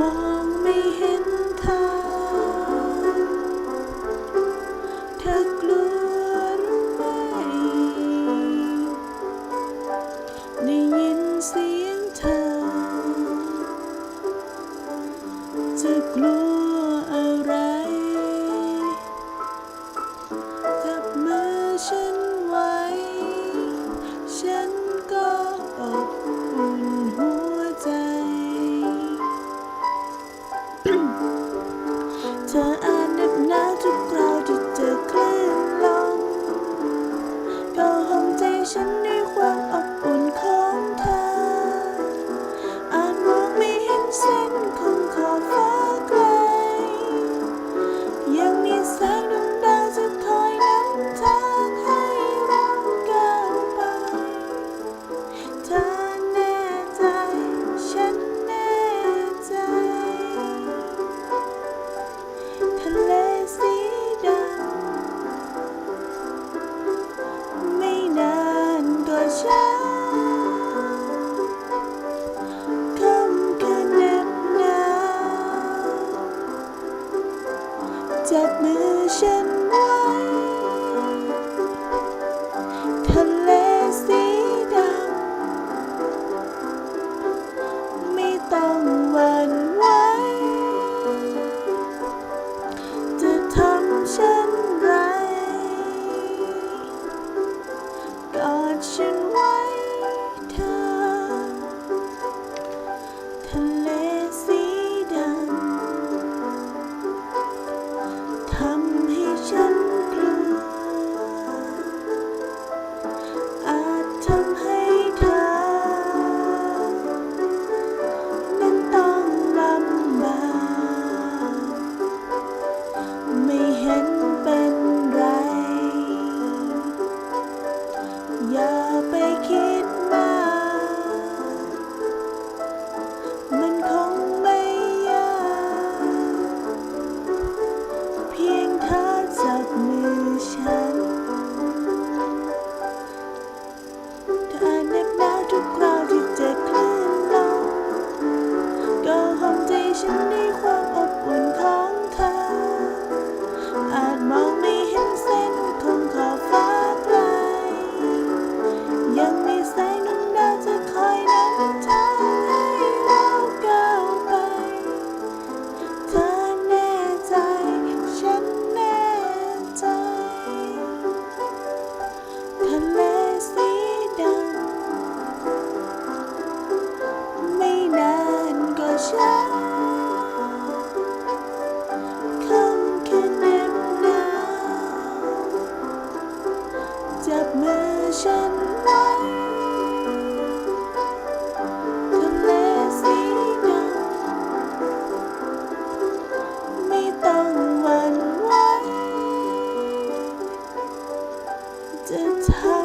more. กอ ฉันนั้นทะเลสีดำไม่ต้องหวั่นไหวจะทำ